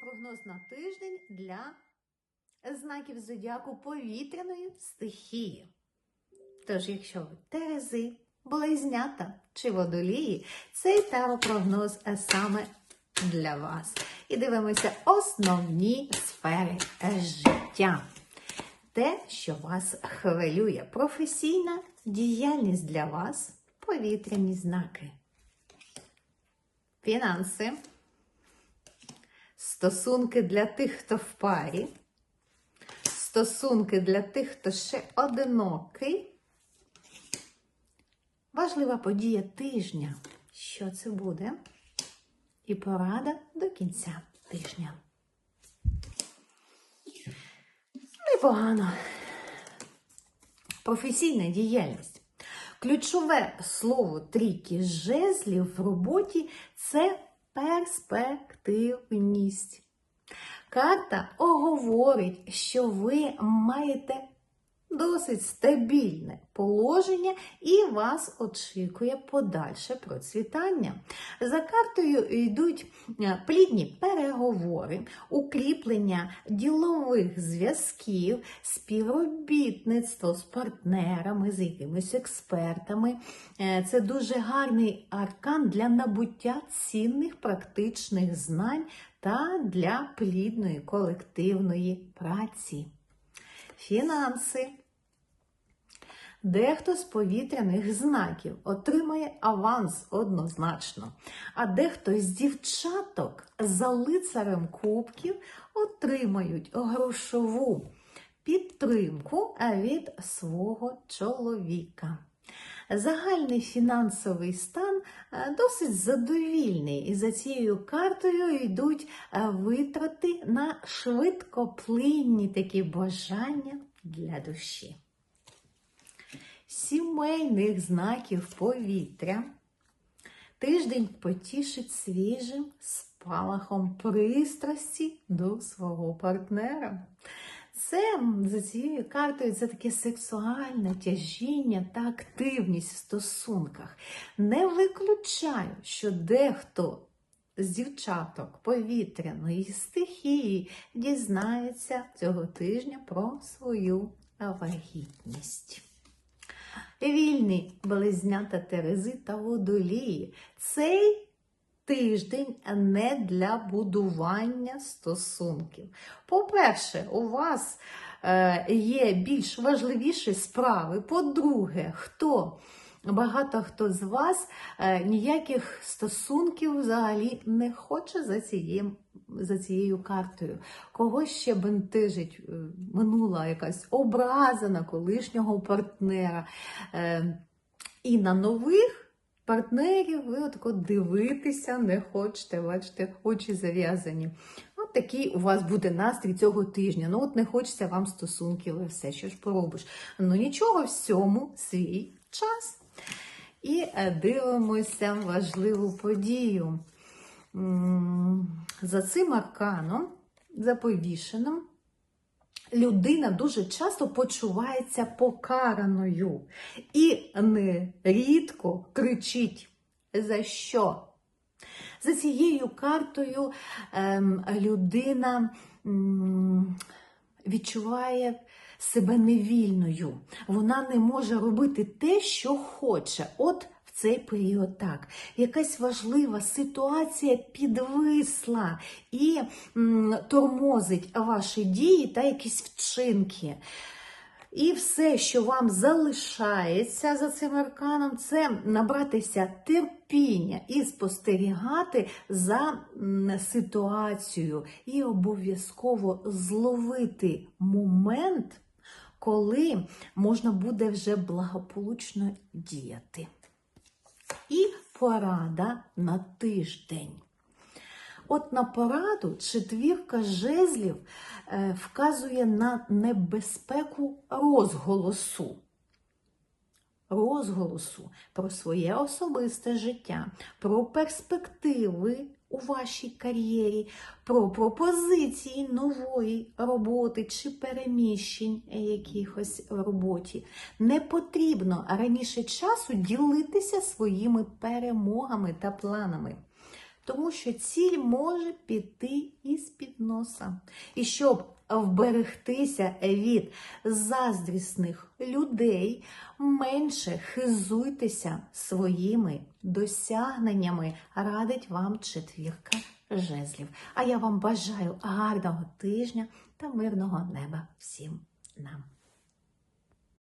Прогноз на тиждень для знаків зодіаку повітряної стихії. Тож, якщо ви терези, близнята чи водолії, цей таропрогноз саме для вас. І дивимося основні сфери життя. Те, що вас хвилює, професійна діяльність для вас, повітряні знаки, фінанси, стосунки для тих, хто в парі, стосунки для тих, хто ще одинокий. Важлива подія тижня. Що це буде? І порада до кінця тижня. Непогано. Професійна діяльність. Ключове слово трійки жезлів в роботі це перспективність. Карта оговорить, що ви маєте досить стабільне положення і вас очікує подальше процвітання. За картою йдуть е, плідні переговори, укріплення ділових зв'язків, співробітництво з партнерами, з якимись експертами. Е, Це дуже гарний аркан для набуття цінних практичних знань та для плідної колективної праці. Фінанси. Дехто з повітряних знаків отримає аванс однозначно, а дехто з дівчаток за лицарем кубків отримають грошову підтримку від свого чоловіка. Загальний фінансовий стан е, досить задовільний, і за цією картою йдуть е, витрати на швидкоплинні такі бажання для душі. Сімейних знаків повітря. Тиждень потішить свіжим спалахом пристрасті до свого партнера. Це за цією картою це таке сексуальне тяжіння та активність в стосунках. Не виключаю, що дехто з дівчаток повітряної стихії дізнається цього тижня про свою вагітність. Вільні близнята Терези та водолії. Цей тиждень не для будування стосунків. По-перше, у вас е, є більш важливіші справи. По-друге, хто багато хто з вас е, ніяких стосунків взагалі не хоче за цією, за цією картою. Когось ще бентежить е, минула якась образа на колишнього партнера. Е, і на нових партнерів ви отако дивитися не хочете, бачите, очі зав'язані. От такий у вас буде настрій цього тижня. Ну, от не хочеться вам стосунків і все, що ж поробиш. Ну нічого, всьому свій час. І е, дивимося важливу подію. За цим арканом, за повішеним, людина дуже часто почувається покараною і нерідко кричить. За що? За цією картою ем, людина відчуває себе невільною. Вона не може робити те, що хоче. От цей період так. Якась важлива ситуація підвисла і тормозить ваші дії та якісь вчинки. І все, що вам залишається за цим арканом, це набратися терпіння і спостерігати за ситуацією, і обов'язково зловити момент, коли можна буде вже благополучно діяти. Порада на тиждень. От на пораду четвірка жезлів е, вказує на небезпеку розголосу. Розголосу про своє особисте життя, про перспективи у вашій кар'єрі, про пропозиції нової роботи чи переміщень якихось в роботі. Не потрібно раніше часу ділитися своїми перемогами та планами. Тому що ціль може піти із-під носа. І щоб вберегтися від заздрісних людей, менше хизуйтеся своїми досягненнями, радить вам четвірка жезлів. А я вам бажаю гарного тижня та мирного неба всім нам.